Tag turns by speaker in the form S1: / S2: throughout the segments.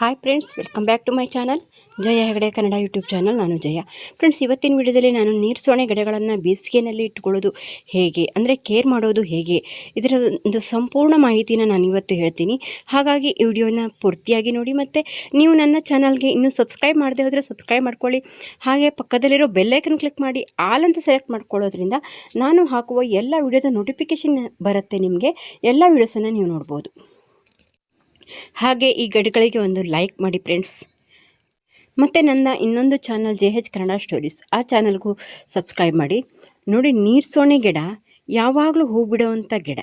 S1: Hi friends welcome back to my channel Jaya Hegde Kannada YouTube channel ನಾನು Jaya. Friends ಇವತ್ತಿನ ವಿಡಿಯೋದಲ್ಲಿ ನಾನು ನೀರು ಸೊಣೆ ಗಿಡಗಳನ್ನು ಬೇಸಿಗೆಯಲ್ಲಿ ಇಟ್ಕೊಳ್ಳೋದು ಹೇಗೆ, ಅಂದರೆ ಕೇರ್ ಮಾಡೋದು ಹೇಗೆ ಇದರ ಒಂದು ಸಂಪೂರ್ಣ ಮಾಹಿತಿನ ನಾನು ಇವತ್ತು ಹೇಳ್ತೀನಿ. ಹಾಗಾಗಿ ಈ ವಿಡಿಯೋನ ಪೂರ್ತಿಯಾಗಿ ನೋಡಿ, ಮತ್ತು ನೀವು ನನ್ನ ಚಾನಲ್ಗೆ ಇನ್ನೂ ಸಬ್ಸ್ಕ್ರೈಬ್ ಮಾಡದೆ ಹೋದರೆ ಸಬ್ಸ್ಕ್ರೈಬ್ ಮಾಡ್ಕೊಳ್ಳಿ. ಹಾಗೆ ಪಕ್ಕದಲ್ಲಿರೋ ಬೆಲ್ಲೈಕನ್ ಕ್ಲಿಕ್ ಮಾಡಿ ಆಲ್ ಅಂತ ಸೆಲೆಕ್ಟ್ ಮಾಡ್ಕೊಳ್ಳೋದ್ರಿಂದ ನಾನು ಹಾಕುವ ಎಲ್ಲ ವಿಡಿಯೋದ ನೋಟಿಫಿಕೇಷನ್ ಬರುತ್ತೆ ನಿಮಗೆ, ಎಲ್ಲ ವಿಡಿಯೋಸನ್ನು ನೀವು ನೋಡ್ಬೋದು. ಹಾಗೆ ಈ ಗಡಿಗಳಿಗೆ ಒಂದು ಲೈಕ್ ಮಾಡಿ ಫ್ರೆಂಡ್ಸ್ ಮತ್ತು ನನ್ನ ಇನ್ನೊಂದು channel J H Kannada stories ಆ ಚಾನಲ್ಗೂ ಸಬ್ಸ್ಕ್ರೈಬ್ ಮಾಡಿ. ನೋಡಿ ನೀರ್ಸೋಣೆ ಗಿಡ, ಯಾವಾಗಲೂ ಹೂ ಬಿಡುವಂಥ ಗಿಡ.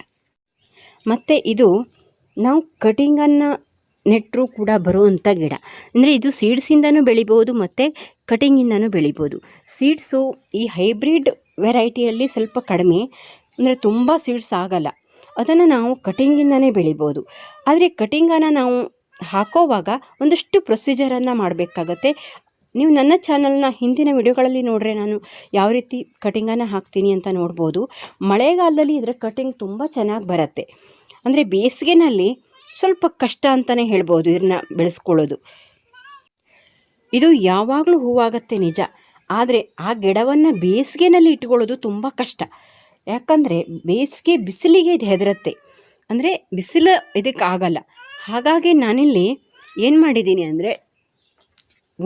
S1: ಮತ್ತು ಇದು ನಾವು ಕಟಿಂಗನ್ನು ನೆಟ್ಟರೂ ಕೂಡ ಬರುವಂಥ ಗಿಡ. ಅಂದರೆ ಇದು ಸೀಡ್ಸಿಂದನೂ ಬೆಳಿಬೋದು, ಮತ್ತು ಕಟಿಂಗಿಂದನೂ ಬೆಳಿಬೋದು. ಸೀಡ್ಸು ಈ ಹೈಬ್ರಿಡ್ ವೆರೈಟಿಯಲ್ಲಿ ಸ್ವಲ್ಪ ಕಡಿಮೆ, ಅಂದರೆ ತುಂಬ ಸೀಡ್ಸ್ ಆಗಲ್ಲ. ಅದನ್ನು ನಾವು ಕಟಿಂಗಿಂದನೇ ಬೆಳಿಬೋದು. ಆದರೆ ಕಟಿಂಗನ್ನು ನಾವು ಹಾಕೋವಾಗ ಒಂದಷ್ಟು ಪ್ರೊಸೀಜರನ್ನು ಮಾಡಬೇಕಾಗತ್ತೆ. ನೀವು ನನ್ನ ಚಾನಲ್ನ ಹಿಂದಿನ ವಿಡಿಯೋಗಳಲ್ಲಿ ನೋಡ್ರೆ ನಾನು ಯಾವ ರೀತಿ ಕಟಿಂಗನ್ನು ಹಾಕ್ತೀನಿ ಅಂತ ನೋಡ್ಬೋದು. ಮಳೆಗಾಲದಲ್ಲಿ ಇದರ ಕಟಿಂಗ್ ತುಂಬ ಚೆನ್ನಾಗಿ ಬರುತ್ತೆ. ಅಂದರೆ ಬೇಸಿಗೆನಲ್ಲಿ ಸ್ವಲ್ಪ ಕಷ್ಟ ಅಂತಲೇ ಹೇಳ್ಬೋದು ಇದನ್ನ ಬೆಳೆಸ್ಕೊಳ್ಳೋದು. ಇದು ಯಾವಾಗಲೂ ಹೂವಾಗತ್ತೆ ನಿಜ. ಆದರೆ ಆ ಗಿಡವನ್ನು ಬೇಸಿಗೆನಲ್ಲಿ ಇಟ್ಕೊಳ್ಳೋದು ತುಂಬ ಕಷ್ಟ. ಯಾಕಂದರೆ ಬೇಸಿಗೆ ಬಿಸಿಲಿಗೆ ಇದು ಹೆದರುತ್ತೆ. ಅಂದರೆ ಬಿಸಿಲು ಇದಕ್ಕೆ ಆಗಲ್ಲ. ಹಾಗಾಗಿ ನಾನಿಲ್ಲಿ ಏನು ಮಾಡಿದ್ದೀನಿ ಅಂದರೆ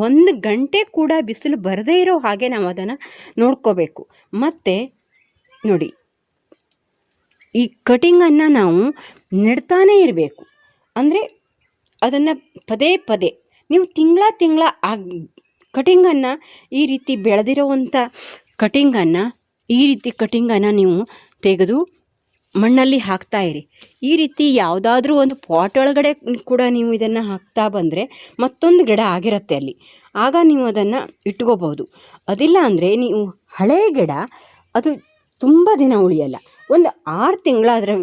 S1: ಒಂದು ಗಂಟೆ ಕೂಡ ಬಿಸಿಲು ಬರದೇ ಇರೋ ಹಾಗೆ ನಾವು ಅದನ್ನು ನೋಡ್ಕೋಬೇಕು. ಮತ್ತು ನೋಡಿ, ಈ ಕಟಿಂಗನ್ನು ನಾವು ನೆಡ್ತಾನೇ ಇರಬೇಕು. ಅಂದರೆ ಅದನ್ನು ಪದೇ ಪದೇ, ನೀವು ತಿಂಗಳ ತಿಂಗಳ ಆ ಕಟಿಂಗನ್ನು ಈ ರೀತಿ ಬೆಳೆದಿರೋವಂಥ ಕಟಿಂಗನ್ನು ಈ ರೀತಿ ಕಟಿಂಗನ್ನು ನೀವು ತೆಗೆದು ಮಣ್ಣಲ್ಲಿ ಹಾಕ್ತಾ ಇರಿ. ಈ ರೀತಿ ಯಾವುದಾದ್ರೂ ಒಂದು ಪಾಟ್ ಒಳಗಡೆ ಕೂಡ ನೀವು ಇದನ್ನು ಹಾಕ್ತಾ ಬಂದರೆ ಮತ್ತೊಂದು ಗಿಡ ಆಗಿರುತ್ತೆ ಅಲ್ಲಿ. ಆಗ ನೀವು ಅದನ್ನು ಇಟ್ಕೋಬೋದು ಅದಿಲ್ಲ ಅಂದರೆ ನೀವು ಹಳೆ ಗಿಡ, ಅದು ತುಂಬ ದಿನ ಉಳಿಯಲ್ಲ. ಒಂದು ಆರು ತಿಂಗಳ ಅದರ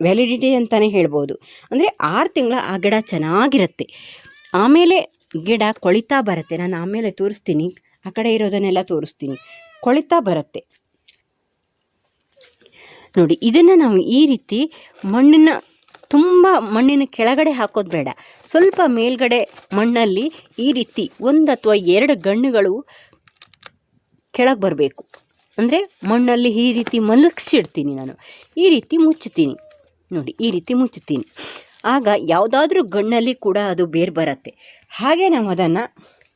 S1: ವ್ಯಾಲಿಡಿಟಿ ಅಂತಲೇ ಹೇಳ್ಬೋದು. ಅಂದರೆ ಆರು ತಿಂಗಳ ಆ ಗಿಡ ಚೆನ್ನಾಗಿರುತ್ತೆ. ಆಮೇಲೆ ಗಿಡ ಕೊಳಿತಾ ಬರುತ್ತೆ. ನಾನು ಆಮೇಲೆ ತೋರಿಸ್ತೀನಿ. ಆ ಕಡೆ ಇರೋದನ್ನೆಲ್ಲ ತೋರಿಸ್ತೀನಿ. ಕೊಳಿತಾ ಬರುತ್ತೆ. ನೋಡಿ, ಇದನ್ನು ನಾವು ಈ ರೀತಿ ಮಣ್ಣಿನ ತುಂಬ ಮಣ್ಣಿನ ಕೆಳಗಡೆ ಹಾಕೋದು ಬೇಡ. ಸ್ವಲ್ಪ ಮೇಲ್ಗಡೆ ಮಣ್ಣಲ್ಲಿ ಈ ರೀತಿ ಒಂದು ಅಥವಾ ಎರಡು ಗಣ್ಣುಗಳು ಕೆಳಗೆ ಬರಬೇಕು. ಅಂದರೆ ಮಣ್ಣಲ್ಲಿ ಈ ರೀತಿ ಮಲಗಿಸಿಡ್ತೀನಿ ನಾನು. ಈ ರೀತಿ ಮುಚ್ಚುತ್ತೀನಿ ನೋಡಿ, ಈ ರೀತಿ ಮುಚ್ಚುತ್ತೀನಿ ಆಗ ಯಾವುದಾದ್ರೂ ಗಣ್ಣಲ್ಲಿ ಕೂಡ ಅದು ಬೇರೆ ಬರುತ್ತೆ. ಹಾಗೆ ನಾವು ಅದನ್ನು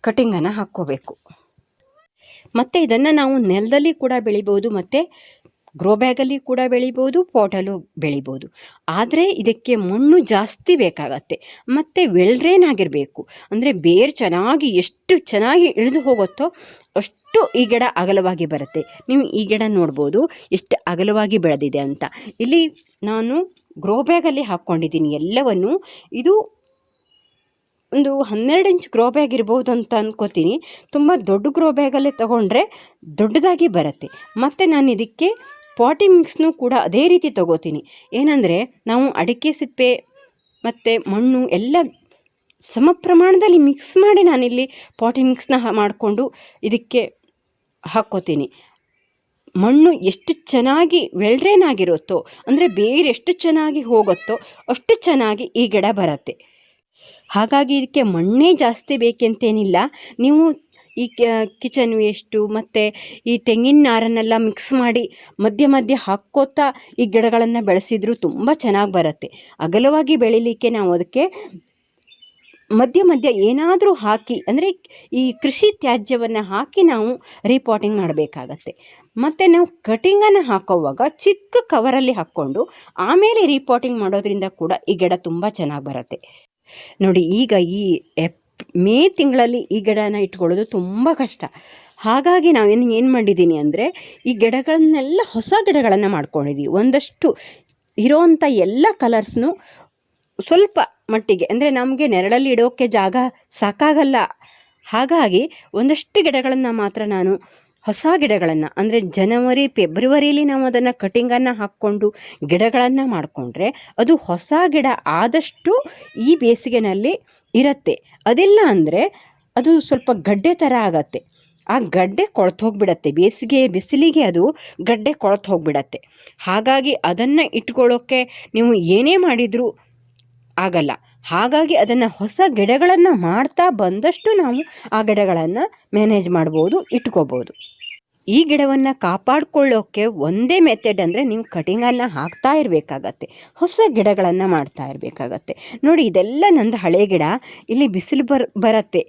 S1: ಕಟಿಂಗನ್ನು ಹಾಕ್ಕೋಬೇಕು. ಮತ್ತು ಇದನ್ನು ನಾವು ನೆಲದಲ್ಲಿ ಕೂಡ ಬೆಳಿಬೋದು, ಮತ್ತು ಗ್ರೋ ಬ್ಯಾಗಲ್ಲಿ ಕೂಡ ಬೆಳಿಬೋದು ಪಾಟಲ್ಲೂ ಬೆಳಿಬೋದು. ಆದರೆ ಇದಕ್ಕೆ ಮಣ್ಣು ಜಾಸ್ತಿ ಬೇಕಾಗತ್ತೆ. ಮತ್ತು ವೆಲ್ಡ್ರೇನ್ ಆಗಿರಬೇಕು. ಅಂದರೆ ಬೇರು ಚೆನ್ನಾಗಿ ಎಷ್ಟು ಚೆನ್ನಾಗಿ ಇಳಿದು ಹೋಗುತ್ತೋ ಅಷ್ಟು ಈ ಗಿಡ ಅಗಲವಾಗಿ ಬರುತ್ತೆ. ನೀವು ಈ ಗಿಡ ನೋಡ್ಬೋದು ಎಷ್ಟು ಅಗಲವಾಗಿ ಬೆಳೆದಿದೆ ಅಂತ. ಇಲ್ಲಿ ನಾನು ಗ್ರೋ ಬ್ಯಾಗಲ್ಲಿ ಹಾಕ್ಕೊಂಡಿದ್ದೀನಿ ಎಲ್ಲವನ್ನು. ಇದು ಒಂದು ಹನ್ನೆರಡು ಇಂಚ್ ಗ್ರೋ ಬ್ಯಾಗ್ ಇರ್ಬೋದು ಅಂತ ಅಂದ್ಕೋತೀನಿ ತುಂಬ ದೊಡ್ಡ ಗ್ರೋ ಬ್ಯಾಗಲ್ಲೇ ತೊಗೊಂಡ್ರೆ ದೊಡ್ಡದಾಗಿ ಬರುತ್ತೆ. ಮತ್ತು ನಾನು ಇದಕ್ಕೆ ಪಾಟಿ ಮಿಕ್ಸ್ನೂ ಕೂಡ ಅದೇ ರೀತಿ ತಗೋತೀನಿ. ಏನಂದರೆ ನಾವು ಅಡಿಕೆ, ಸಿಪ್ಪೆ ಮತ್ತು ಮಣ್ಣು ಎಲ್ಲ ಸಮ ಪ್ರಮಾಣದಲ್ಲಿ ಮಿಕ್ಸ್ ಮಾಡಿ ನಾನಿಲ್ಲಿ ಪಾಟಿ ಮಿಕ್ಸ್ನ ಮಾಡಿಕೊಂಡು ಇದಕ್ಕೆ ಹಾಕ್ಕೋತೀನಿ. ಮಣ್ಣು ಎಷ್ಟು ಚೆನ್ನಾಗಿ ವೆಲ್ಡ್ರೇನ್ ಆಗಿರುತ್ತೋ, ಅಂದರೆ ಬೇರೆ ಎಷ್ಟು ಚೆನ್ನಾಗಿ ಹೋಗುತ್ತೋ ಅಷ್ಟು ಚೆನ್ನಾಗಿ ಈ ಗಿಡ ಬರುತ್ತೆ. ಹಾಗಾಗಿ ಇದಕ್ಕೆ ಮಣ್ಣೇ ಜಾಸ್ತಿ ಬೇಕೆಂತೇನಿಲ್ಲ. ನೀವು ಈ ಕಿಚನ್ ವೇಸ್ಟು ಮತ್ತು ಈ ತೆಂಗಿನ ನಾರನ್ನೆಲ್ಲ ಮಿಕ್ಸ್ ಮಾಡಿ ಮಧ್ಯ ಮಧ್ಯೆ ಹಾಕ್ಕೋತಾ ಈ ಗಿಡಗಳನ್ನು ಬೆಳೆಸಿದ್ರು ತುಂಬ ಚೆನ್ನಾಗಿ ಬರುತ್ತೆ. ಅಗಲವಾಗಿ ಬೆಳಿಲಿಕ್ಕೆ ನಾವು ಅದಕ್ಕೆ ಮಧ್ಯ ಮಧ್ಯ ಏನಾದರೂ ಹಾಕಿ, ಅಂದರೆ ಈ ಕೃಷಿ ತ್ಯಾಜ್ಯವನ್ನು ಹಾಕಿ ನಾವು ರೀಪಾಟಿಂಗ್ ಮಾಡಬೇಕಾಗತ್ತೆ. ಮತ್ತು ನಾವು ಕಟಿಂಗನ್ನು ಹಾಕೋವಾಗ ಚಿಕ್ಕ ಕವರಲ್ಲಿ ಹಾಕ್ಕೊಂಡು ಆಮೇಲೆ ರೀಪಾಟಿಂಗ್ ಮಾಡೋದ್ರಿಂದ ಕೂಡ ಈ ಗಿಡ ತುಂಬ ಚೆನ್ನಾಗಿ ಬರುತ್ತೆ. ನೋಡಿ, ಈಗ ಈ ಎಪ್, ಮೇ ತಿಂಗಳಲ್ಲಿ ಈ ಗಿಡನ ಇಟ್ಕೊಳ್ಳೋದು ತುಂಬ ಕಷ್ಟ. ಹಾಗಾಗಿ ನಾವೇನು ಏನು ಮಾಡಿದ್ದೀನಿ ಅಂದರೆ, ಈ ಗಿಡಗಳನ್ನೆಲ್ಲ ಹೊಸ ಗಿಡಗಳನ್ನು ಮಾಡ್ಕೊಂಡಿದ್ದೀವಿ ಒಂದಷ್ಟು ಇರೋವಂಥ ಎಲ್ಲ ಕಲರ್ಸ್ನು ಸ್ವಲ್ಪ ಮಟ್ಟಿಗೆ, ಅಂದರೆ ನಮಗೆ ನೆರಳಲ್ಲಿ ಇಡೋಕ್ಕೆ ಜಾಗ ಸಾಕಾಗಲ್ಲ. ಹಾಗಾಗಿ ಒಂದಷ್ಟು ಗಿಡಗಳನ್ನು ಮಾತ್ರ ನಾನು ಹೊಸ ಗಿಡಗಳನ್ನು, ಅಂದರೆ ಜನವರಿ ಫೆಬ್ರವರಿಯಲ್ಲಿ ನಾವು ಅದನ್ನು ಕಟಿಂಗನ್ನು ಹಾಕ್ಕೊಂಡು ಗಿಡಗಳನ್ನು ಮಾಡಿಕೊಂಡ್ರೆ ಅದು ಹೊಸ ಗಿಡ ಆದಷ್ಟು ಈ ಬೇಸಿಗೆನಲ್ಲಿ ಇರುತ್ತೆ. ಅದಿಲ್ಲ ಅಂದರೆ ಅದು ಸ್ವಲ್ಪ ಗಡ್ಡೆ ಥರ ಆಗತ್ತೆ. ಆ ಗಡ್ಡೆ ಕೊಳ್ತು ಹೋಗಿಬಿಡತ್ತೆ ಬೇಸಿಗೆ, ಬಿಸಿಲಿಗೆ ಅದು ಗಡ್ಡೆ ಕೊಳ್ತು ಹೋಗಿಬಿಡತ್ತೆ ಹಾಗಾಗಿ ಅದನ್ನು ಇಟ್ಕೊಳ್ಳೋಕ್ಕೆ ನೀವು ಏನೇ ಮಾಡಿದರೂ ಆಗಲ್ಲ. ಹಾಗಾಗಿ ಅದನ್ನು ಹೊಸ ಗಿಡಗಳನ್ನು ಮಾಡ್ತಾ ಬಂದಷ್ಟು ನಾವು ಆ ಗಿಡಗಳನ್ನು ಮ್ಯಾನೇಜ್ ಮಾಡ್ಬೋದು, ಇಟ್ಕೋಬೋದು. ಈ ಗಿಡವನ್ನು ಕಾಪಾಡಿಕೊಳ್ಳೋಕ್ಕೆ ಒಂದೇ ಮೆಥಡ್ ಅಂದರೆ ನೀವು ಕಟಿಂಗನ್ನು ಹಾಕ್ತಾ ಇರಬೇಕಾಗತ್ತೆ. ಹೊಸ ಗಿಡಗಳನ್ನು ಮಾಡ್ತಾ ಇರಬೇಕಾಗತ್ತೆ. ನೋಡಿ, ಇದೆಲ್ಲ ನಂದು ಹಳೆ ಗಿಡ. ಇಲ್ಲಿ ಬಿಸಿಲು ಬರ್, ಬರತ್ತೆ.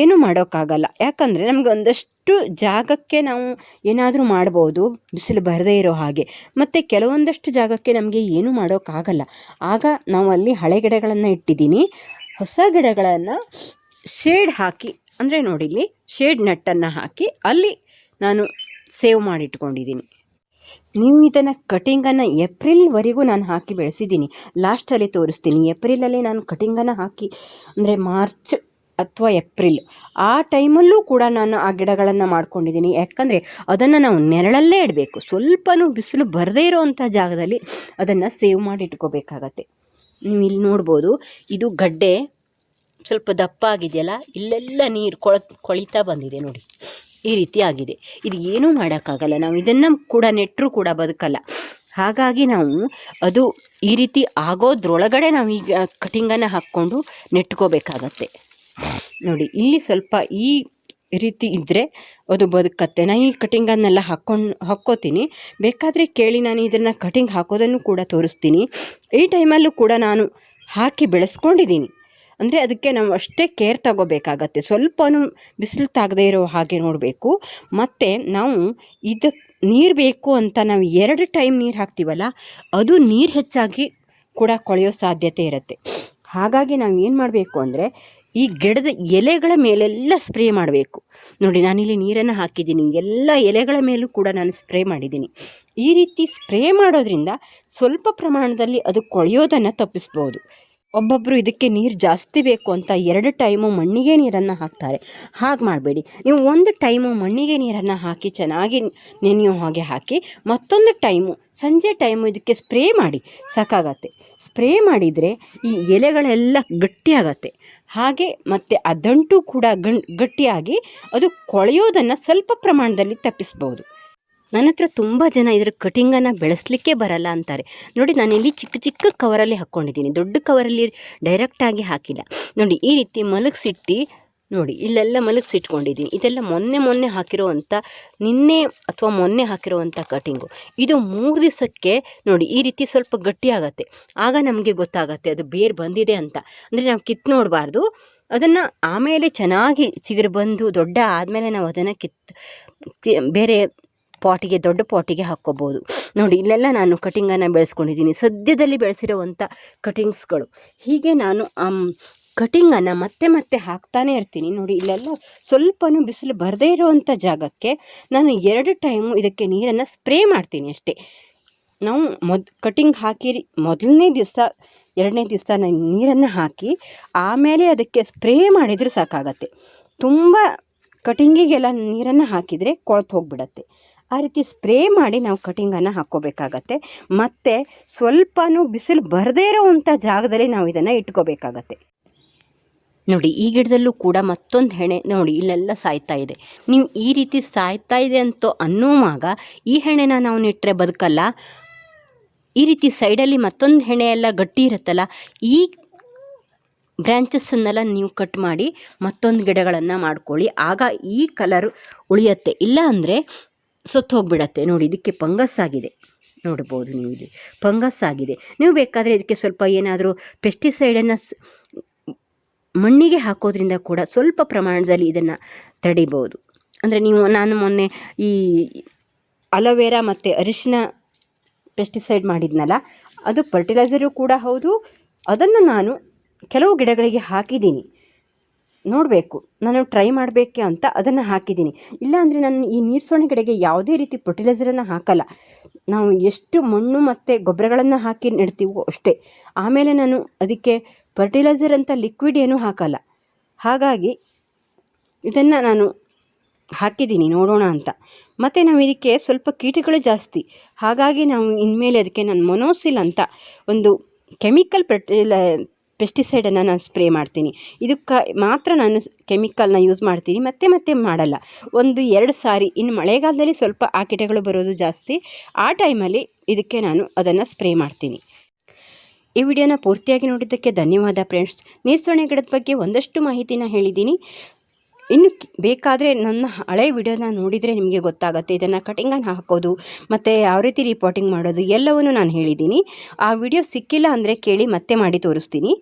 S1: ಏನೂ ಮಾಡೋಕ್ಕಾಗಲ್ಲ. ಯಾಕಂದರೆ ನಮಗೆ ಒಂದಷ್ಟು ಜಾಗಕ್ಕೆ ನಾವು ಏನಾದರೂ ಮಾಡ್ಬೋದು, ಬಿಸಿಲು ಬರದೇ ಇರೋ ಹಾಗೆ. ಮತ್ತು ಕೆಲವೊಂದಷ್ಟು ಜಾಗಕ್ಕೆ ನಮಗೆ ಏನೂ ಮಾಡೋಕ್ಕಾಗಲ್ಲ. ಆಗ ನಾವು ಅಲ್ಲಿ ಹಳೆ ಗಿಡಗಳನ್ನು ಇಟ್ಟಿದ್ದೀನಿ. ಹೊಸ ಗಿಡಗಳನ್ನು ಶೇಡ್ ಹಾಕಿ, ಅಂದರೆ ನೋಡಿ ಇಲ್ಲಿ ಶೇಡ್ ನಟ್ಟನ್ನು ಹಾಕಿ ಅಲ್ಲಿ ನಾನು ಸೇವ್ ಮಾಡಿಟ್ಕೊಂಡಿದ್ದೀನಿ. ನೀವು ಇದನ್ನು ಕಟಿಂಗನ್ನು ಏಪ್ರಿಲ್ವರೆಗೂ ನಾನು ಹಾಕಿ ಬೆಳೆಸಿದ್ದೀನಿ. ಲಾಸ್ಟಲ್ಲಿ ತೋರಿಸ್ತೀನಿ. ಏಪ್ರಿಲಲ್ಲಿ ನಾನು ಕಟಿಂಗನ್ನು ಹಾಕಿ, ಅಂದರೆ ಮಾರ್ಚ್ ಅಥವಾ ಏಪ್ರಿಲ್, ಆ ಟೈಮಲ್ಲೂ ಕೂಡ ನಾನು ಆ ಗಿಡಗಳನ್ನು ಮಾಡ್ಕೊಂಡಿದ್ದೀನಿ. ಯಾಕಂದರೆ ಅದನ್ನು ನಾವು ನೆರಳಲ್ಲೇ ಇಡಬೇಕು. ಸ್ವಲ್ಪನೂ ಬಿಸಿಲು ಬರದೇ ಇರೋವಂಥ ಜಾಗದಲ್ಲಿ ಅದನ್ನು ಸೇವ್ ಮಾಡಿ ಇಟ್ಕೋಬೇಕಾಗತ್ತೆ ನೀವು ಇಲ್ಲಿ ನೋಡ್ಬೋದು, ಇದು ಗಡ್ಡೆ ಸ್ವಲ್ಪ ದಪ್ಪ ಆಗಿದೆಯಲ್ಲ? ಇಲ್ಲೆಲ್ಲ ನೀರು ಕೊಳ, ಕೊಳಿತಾ ಬಂದಿದೆ ನೋಡಿ. ಈ ರೀತಿ ಆಗಿದೆ ಇದು ಏನೂ ಮಾಡೋಕ್ಕಾಗಲ್ಲ. ನಾವು ಇದನ್ನು ಕೂಡ ನೆಟ್ಟರೂ ಕೂಡ ಬದುಕಲ್ಲ. ಹಾಗಾಗಿ ನಾವು ಅದು ಈ ರೀತಿ ಆಗೋದ್ರೊಳಗಡೆ ನಾವು ಈಗ ಕಟಿಂಗನ್ನು ಹಾಕ್ಕೊಂಡು ನೆಟ್ಕೋಬೇಕಾಗತ್ತೆ. ನೋಡಿ, ಇಲ್ಲಿ ಸ್ವಲ್ಪ ಈ ರೀತಿ ಇದ್ದರೆ ಅದು ಬದುಕತ್ತೆ. ನಾನು ಈ ಕಟಿಂಗನ್ನೆಲ್ಲ ಹಾಕ್ಕೊಂಡು, ಹಾಕ್ಕೋತೀನಿ. ಬೇಕಾದರೆ ಕೇಳಿ ನಾನು ಇದನ್ನು ಕಟಿಂಗ್ ಹಾಕೋದನ್ನು ಕೂಡ ತೋರಿಸ್ತೀನಿ. ಈ ಟೈಮಲ್ಲೂ ಕೂಡ ನಾನು ಹಾಕಿ ಬೆಳೆಸ್ಕೊಂಡಿದ್ದೀನಿ. ಅಂದರೆ ಅದಕ್ಕೆ ನಾವು ಅಷ್ಟೇ ಕೇರ್ ತಗೋಬೇಕಾಗತ್ತೆ. ಸ್ವಲ್ಪನೂ ಬಿಸಿಲು ತಾಗದೇ ಇರೋ ಹಾಗೆ ನೋಡಬೇಕು. ಮತ್ತು ನಾವು ಇದು ನೀರು ಬೇಕು ಅಂತ ನಾವು ಎರಡು ಟೈಮ್ ನೀರು ಹಾಕ್ತೀವಲ್ಲ, ಅದು ನೀರು ಹೆಚ್ಚಾಗಿ ಕೂಡ ಕೊಳೆಯೋ ಸಾಧ್ಯತೆ ಇರುತ್ತೆ. ಹಾಗಾಗಿ ನಾವು ಏನು ಮಾಡಬೇಕು ಅಂದರೆ, ಈ ಗಿಡದ ಎಲೆಗಳ ಮೇಲೆಲ್ಲ ಸ್ಪ್ರೇ ಮಾಡಬೇಕು. ನೋಡಿ, ನಾನಿಲ್ಲಿ ನೀರನ್ನು ಹಾಕಿದ್ದೀನಿ. ಎಲ್ಲ ಎಲೆಗಳ ಮೇಲೂ ಕೂಡ ನಾನು ಸ್ಪ್ರೇ ಮಾಡಿದ್ದೀನಿ. ಈ ರೀತಿ ಸ್ಪ್ರೇ ಮಾಡೋದ್ರಿಂದ ಸ್ವಲ್ಪ ಪ್ರಮಾಣದಲ್ಲಿ ಅದು ಕೊಳೆಯೋದನ್ನು ತಪ್ಪಿಸ್ಬೋದು. ಒಬ್ಬೊಬ್ಬರು ಇದಕ್ಕೆ ನೀರು ಜಾಸ್ತಿ ಬೇಕು ಅಂತ ಎರಡು ಟೈಮು ಮಣ್ಣಿಗೆ ನೀರನ್ನು ಹಾಕ್ತಾರೆ. ಹಾಗೆ ಮಾಡಬೇಡಿ. ನೀವು ಒಂದು ಟೈಮು ಮಣ್ಣಿಗೆ ನೀರನ್ನು ಹಾಕಿ ಚೆನ್ನಾಗಿ ನೆನೆಯೋ ಹಾಗೆ ಹಾಕಿ ಮತ್ತೊಂದು ಟೈಮು ಸಂಜೆ ಟೈಮು ಇದಕ್ಕೆ ಸ್ಪ್ರೇ ಮಾಡಿ. ಸಾಕಾಗತ್ತೆ. ಸ್ಪ್ರೇ ಮಾಡಿದರೆ ಈ ಎಲೆಗಳೆಲ್ಲ ಗಟ್ಟಿಯಾಗತ್ತೆ. ಹಾಗೆ ಮತ್ತು ಅದಂಟು ಕೂಡ ಗಣ್ ಗಟ್ಟಿಯಾಗಿ ಅದು ಕೊಳೆಯೋದನ್ನು ಸ್ವಲ್ಪ ಪ್ರಮಾಣದಲ್ಲಿ ತಪ್ಪಿಸ್ಬೋದು. ನನ್ನ ಹತ್ರ ತುಂಬ ಜನ ಇದರ ಕಟಿಂಗನ್ನು ಬೆಳೆಸಲಿಕ್ಕೆ ಬರಲ್ಲ ಅಂತಾರೆ. ನೋಡಿ, ನಾನಿಲ್ಲಿ ಚಿಕ್ಕ ಚಿಕ್ಕ ಕವರಲ್ಲಿ ಹಾಕ್ಕೊಂಡಿದ್ದೀನಿ. ದೊಡ್ಡ ಕವರಲ್ಲಿ ಡೈರೆಕ್ಟಾಗಿ ಹಾಕಿಲ್ಲ. ನೋಡಿ, ಈ ರೀತಿ ಮಲಗಿಸಿಟ್ಟು, ನೋಡಿ, ಇಲ್ಲೆಲ್ಲ ಮಲಗಿಸಿಟ್ಕೊಂಡಿದ್ದೀನಿ. ಇದೆಲ್ಲ ಮೊನ್ನೆ ಮೊನ್ನೆ ಹಾಕಿರೋವಂಥ ನಿನ್ನೆ ಅಥವಾ ಮೊನ್ನೆ ಹಾಕಿರೋವಂಥ ಕಟಿಂಗು. ಇದು ಮೂರು ದಿವಸಕ್ಕೆ, ನೋಡಿ, ಈ ರೀತಿ ಸ್ವಲ್ಪ ಗಟ್ಟಿಯಾಗತ್ತೆ. ಆಗ ನಮಗೆ ಗೊತ್ತಾಗತ್ತೆ, ಅದು ಬೇರು ಬಂದಿದೆ ಅಂತ. ಅಂದರೆ ನಾವು ಕಿತ್ತು ನೋಡಬಾರ್ದು. ಅದನ್ನು ಆಮೇಲೆ ಚೆನ್ನಾಗಿ ಚಿಗುರು ಬಂದು ದೊಡ್ಡ ಆದಮೇಲೆ ನಾವು ಅದನ್ನು ಕಿತ್ತು ಬೇರೆ ಪಾಟಿಗೆ, ದೊಡ್ಡ ಪಾಟಿಗೆ ಹಾಕ್ಕೋಬೋದು. ನೋಡಿ, ಇಲ್ಲೆಲ್ಲ ನಾನು ಕಟಿಂಗನ್ನು ಬೆಳೆಸ್ಕೊಂಡಿದ್ದೀನಿ. ಸದ್ಯದಲ್ಲಿ ಬೆಳೆಸಿರುವಂಥ ಕಟಿಂಗ್ಸ್ಗಳು ಹೀಗೆ ನಾನು ಕಟಿಂಗನ್ನು ಮತ್ತೆ ಮತ್ತೆ ಹಾಕ್ತಾನೆ ಇರ್ತೀನಿ. ನೋಡಿ, ಇಲ್ಲೆಲ್ಲ ಸ್ವಲ್ಪನೂ ಬಿಸಿಲು ಬರದೇ ಇರುವಂಥ ಜಾಗಕ್ಕೆ ನಾನು ಎರಡು ಟೈಮು ಇದಕ್ಕೆ ನೀರನ್ನು ಸ್ಪ್ರೇ ಮಾಡ್ತೀನಿ ಅಷ್ಟೇ. ನಾವು ಮೊದ್ ಕಟಿಂಗ್ ಹಾಕಿ, ಮೊದಲನೇ ದಿವಸ, ಎರಡನೇ ದಿವಸ ನಾನು ನೀರನ್ನು ಹಾಕಿ, ಆಮೇಲೆ ಅದಕ್ಕೆ ಸ್ಪ್ರೇ ಮಾಡಿದರೆ ಸಾಕಾಗತ್ತೆ. ತುಂಬ ಕಟಿಂಗಿಗೆಲ್ಲ ನೀರನ್ನು ಹಾಕಿದರೆ ಕೊಳತು ಹೋಗಿಬಿಡತ್ತೆ. ಆ ರೀತಿ ಸ್ಪ್ರೇ ಮಾಡಿ ನಾವು ಕಟಿಂಗನ್ನು ಹಾಕ್ಕೋಬೇಕಾಗತ್ತೆ. ಮತ್ತು ಸ್ವಲ್ಪನೂ ಬಿಸಿಲು ಬರದೇ ಇರೋವಂಥ ಜಾಗದಲ್ಲಿ ನಾವು ಇದನ್ನು ಇಟ್ಕೋಬೇಕಾಗತ್ತೆ. ನೋಡಿ, ಈ ಗಿಡದಲ್ಲೂ ಕೂಡ ಮತ್ತೊಂದು ಹೆಣೆ ನೋಡಿ, ಇಲ್ಲೆಲ್ಲ ಸಾಯ್ತಾ ಇದೆ. ನೀವು ಈ ರೀತಿ ಸಾಯ್ತಾ ಇದೆ ಅಂತ ಅನ್ನುವಾಗ ಈ ಹೆಣೆನ ನಾವು ನೆಟ್ಟರೆ ಬದುಕಲ್ಲ. ಈ ರೀತಿ ಸೈಡಲ್ಲಿ ಮತ್ತೊಂದು ಹೆಣೆ ಎಲ್ಲ ಗಟ್ಟಿ ಇರುತ್ತಲ್ಲ, ಈ ಬ್ರ್ಯಾಂಚಸ್ಸನ್ನೆಲ್ಲ ನೀವು ಕಟ್ ಮಾಡಿ ಮತ್ತೊಂದು ಗಿಡಗಳನ್ನು ಮಾಡ್ಕೊಳ್ಳಿ. ಆಗ ಈ ಕಲರ್ ಉಳಿಯುತ್ತೆ. ಇಲ್ಲ ಅಂದರೆ ಸತ್ತು ಹೋಗಿಬಿಡತ್ತೆ ನೋಡಿ, ಇದಕ್ಕೆ ಪಂಗಸ್ ಆಗಿದೆ. ನೋಡ್ಬೋದು ನೀವು ಇಲ್ಲಿ. ಪಂಗಸ್ ಆಗಿದೆ. ನೀವು ಬೇಕಾದರೆ ಇದಕ್ಕೆ ಸ್ವಲ್ಪ ಏನಾದರೂ ಪೆಸ್ಟಿಸೈಡನ್ನು ಮಣ್ಣಿಗೆ ಹಾಕೋದ್ರಿಂದ ಕೂಡ ಸ್ವಲ್ಪ ಪ್ರಮಾಣದಲ್ಲಿ ಇದನ್ನು ತಡಿಬೋದು. ಅಂದರೆ ನೀವು, ನಾನು ಮೊನ್ನೆ ಈ ಅಲೋವೆರಾ ಮತ್ತು ಅರಿಶಿನ ಪೆಸ್ಟಿಸೈಡ್ ಮಾಡಿದ್ನಲ್ಲ, ಅದು ಫರ್ಟಿಲೈಸರು ಕೂಡ ಹೌದು. ಅದನ್ನು ನಾನು ಕೆಲವು ಗಿಡಗಳಿಗೆ ಹಾಕಿದ್ದೀನಿ. ನೋಡಬೇಕು. ನಾನು ಟ್ರೈ ಮಾಡಬೇಕೆ ಅಂತ ಅದನ್ನು ಹಾಕಿದ್ದೀನಿ. ಇಲ್ಲಾಂದರೆ ನಾನು ಈ ನೀರು ಗಿಡಕ್ಕೆ ಯಾವುದೇ ರೀತಿ ಫರ್ಟಿಲೈಸರನ್ನು ಹಾಕಲ್ಲ. ನಾವು ಎಷ್ಟು ಮಣ್ಣು ಮತ್ತು ಗೊಬ್ಬರಗಳನ್ನು ಹಾಕಿ ನೆಡ್ತೀವೋ ಅಷ್ಟೇ. ಆಮೇಲೆ ನಾನು ಅದಕ್ಕೆ ಫರ್ಟಿಲೈಸರ್ ಅಂತ ಲಿಕ್ವಿಡ್ ಏನೂ ಹಾಕಲ್ಲ. ಹಾಗಾಗಿ ಇದನ್ನು ನಾನು ಹಾಕಿದ್ದೀನಿ ನೋಡೋಣ ಅಂತ. ಮತ್ತು ನಾವು ಇದಕ್ಕೆ ಸ್ವಲ್ಪ ಕೀಟಗಳು ಜಾಸ್ತಿ. ಹಾಗಾಗಿ ನಾವು ಇನ್ಮೇಲೆ ಅದಕ್ಕೆ ನಾನು ಮೊನೋಸಿಲ್ ಅಂತ ಒಂದು ಕೆಮಿಕಲ್ ಫರ್ಟಿಲ ಪೆಸ್ಟಿಸೈಡನ್ನು ನಾನು ಸ್ಪ್ರೇ ಮಾಡ್ತೀನಿ. ಇದಕ್ಕೆ ಮಾತ್ರ ನಾನು ಕೆಮಿಕಲ್ನ ಯೂಸ್ ಮಾಡ್ತೀನಿ, ಮತ್ತೆ ಮತ್ತೆ ಮಾಡಲ್ಲ. ಒಂದು ಎರಡು ಸಾರಿ, ಇನ್ನು ಮಳೆಗಾಲದಲ್ಲಿ ಸ್ವಲ್ಪ ಆ ಕೀಟಗಳು ಬರೋದು ಜಾಸ್ತಿ. ಆ ಟೈಮಲ್ಲಿ ಇದಕ್ಕೆ ನಾನು ಅದನ್ನು ಸ್ಪ್ರೇ ಮಾಡ್ತೀನಿ. ಈ ವಿಡಿಯೋನ ಪೂರ್ತಿಯಾಗಿ ನೋಡಿದ್ದಕ್ಕೆ ಧನ್ಯವಾದ ಫ್ರೆಂಡ್ಸ್ ನೀರ್ಸೊಣೆ ಗಿಡದ ಬಗ್ಗೆ ಒಂದಷ್ಟು ಮಾಹಿತಿನ ಹೇಳಿದ್ದೀನಿ. ಇನ್ನು ಬೇಕಾದರೆ ನನ್ನ ಹಳೆ ವಿಡಿಯೋನ ನೋಡಿದರೆ ನಿಮಗೆ ಗೊತ್ತಾಗುತ್ತೆ. ಇದನ್ನು ಕಟಿಂಗನ್ನು ಹಾಕೋದು, ಮತ್ತು ಯಾವ ರೀತಿ ರಿಪೋರ್ಟಿಂಗ್ ಮಾಡೋದು ಎಲ್ಲವನ್ನು ನಾನು ಹೇಳಿದ್ದೀನಿ. ಆ ವಿಡಿಯೋ ಸಿಕ್ಕಿಲ್ಲ ಅಂದರೆ ಕೇಳಿ ಮತ್ತೆ ಮಾಡಿ ತೋರಿಸ್ತೀನಿ.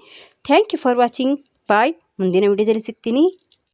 S1: Thank you for watching bye ಮುಂದಿನ ವಿಡಿಯೋದಲ್ಲಿ ಸಿಗ್ತೀನಿ.